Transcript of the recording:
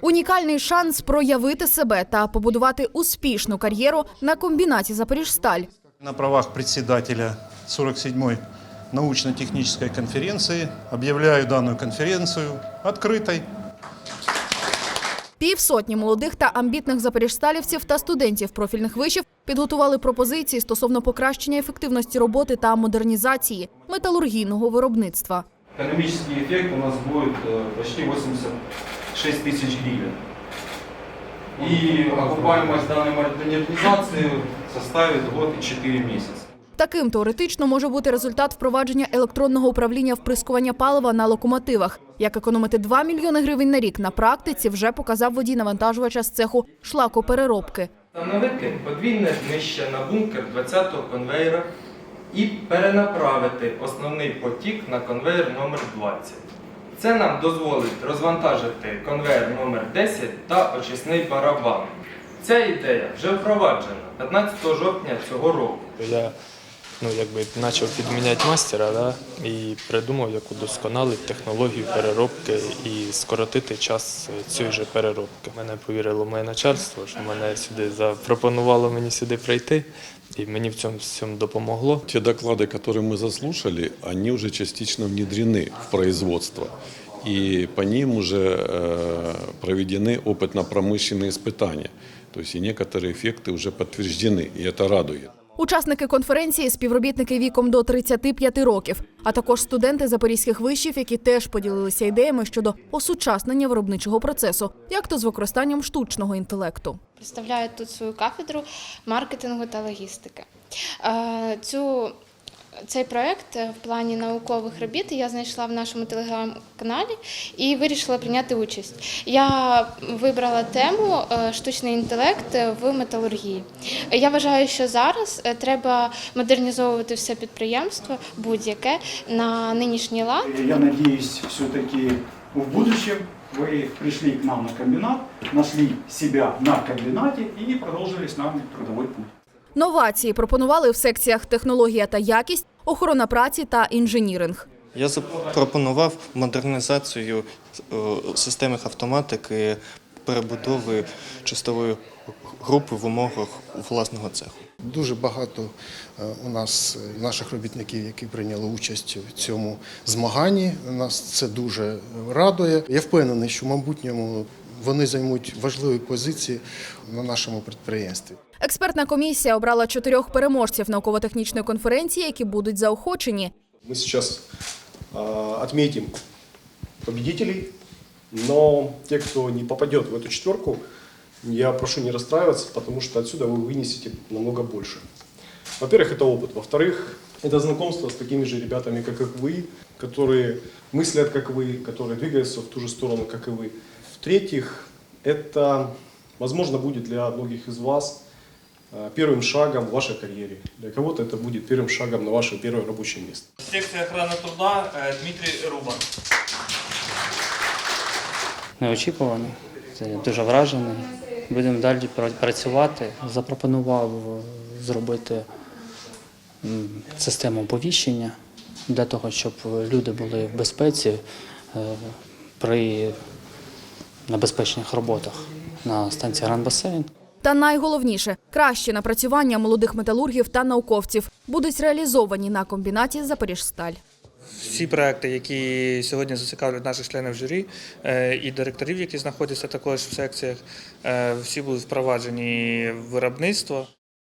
Унікальний шанс проявити себе та побудувати успішну кар'єру на комбінаті Запоріжсталь на правах председателя 47-ї научно-технічної конференції об'являю дану конференцію открытой. Півсотні молодих та амбітних запоріжсталівців та студентів профільних вишів підготували пропозиції стосовно покращення ефективності роботи та модернізації металургійного виробництва. Економічний ефект у нас буде е, почти 80 6 тисяч гривень. І окупаємость даної модернізації составить год і 4 місяці. Таким теоретично може бути результат впровадження електронного управління вприскування палива на локомотивах. Як економити 2 мільйони гривень на рік на практиці, вже показав водій навантажувача з цеху шлакопереробки. Встановити подвійне зміщення на бункер 20-го конвейера і перенаправити основний потік на конвейер номер 20 це нам дозволить розвантажити конвейер номер 10 та очисний барабан. Ця ідея вже впроваджена 15 жовтня цього року Я ну, якби почав підміняти мастера да, і придумав, як удосконалити технологію переробки і скоротити час цієї же переробки. Мене повірило моє начальство, що мене сюди запропонувало мені сюди прийти, і мені в цьому всьому допомогло. Те доклады, которые мы заслушали, они уже частично внедрены в производство. И по ним уже э, проведены опытно-промышленные испытания. То есть и некоторые эффекты уже подтверждены, и это радует. Учасники конференції співробітники віком до 35 років, а також студенти запорізьких вишів, які теж поділилися ідеями щодо осучаснення виробничого процесу, як то з використанням штучного інтелекту. Представляю тут свою кафедру маркетингу та логістики. Е, Цю, цей проект е, в плані наукових робіт я знайшла в нашому телеграм-каналі і вирішила прийняти участь. Я вибрала тему е, штучний інтелект в металургії. Я вважаю, що зараз е, треба модернізовувати все підприємство будь-яке на нинішній лад. Я надеюсь, все-таки в будущем вы пришли к нам на комбинат, нашли себя на комбинате и продолжили с нами трудовой путь. Новації пропонували в секціях технологія та якість, охорона праці та інженіринг. Я запропонував модернізацію е, системи автоматики перебудови чистової групи в умовах власного цеху. Дуже багато е, у нас е, наших робітників, які прийняли участь в цьому змаганні. Нас це дуже радує. Я впевнений, що в майбутньому вони займуть важливі позиції на нашому підприємстві. Експертна комісія обрала чотирьох переможців науково-технічної конференції, які будуть заохочені. Мы сейчас а, отметим победителей, но те, кто не попадет в эту четверку, я прошу не расстраиваться, потому что отсюда вы вынесете намного больше. Во-первых, это опыт. Во-вторых, это знакомство с такими же ребятами, как и вы, которые мыслят, как вы, которые двигаются в ту же сторону, как и вы. В-третьих, это, возможно, будет для многих из вас а, первым шагом в вашей карьере. Для кого-то это будет первым шагом на ваше первое рабочее место. Секція охорони труда Дмитрій Рубан. неочікуваний, це дуже вражений. Будемо далі пра- працювати. Запропонував е, зробити м, систему оповіщення для того, щоб люди були в безпеці е, при небезпечних роботах на станції Гранд-Басейн. Та найголовніше кращі напрацювання молодих металургів та науковців будуть реалізовані на комбінаті Запоріжсталь. всі проекти, які сьогодні зацікавлять наших членів журі е, і директорів, які знаходяться також в секціях, е, всі будуть впроваджені в виробництво.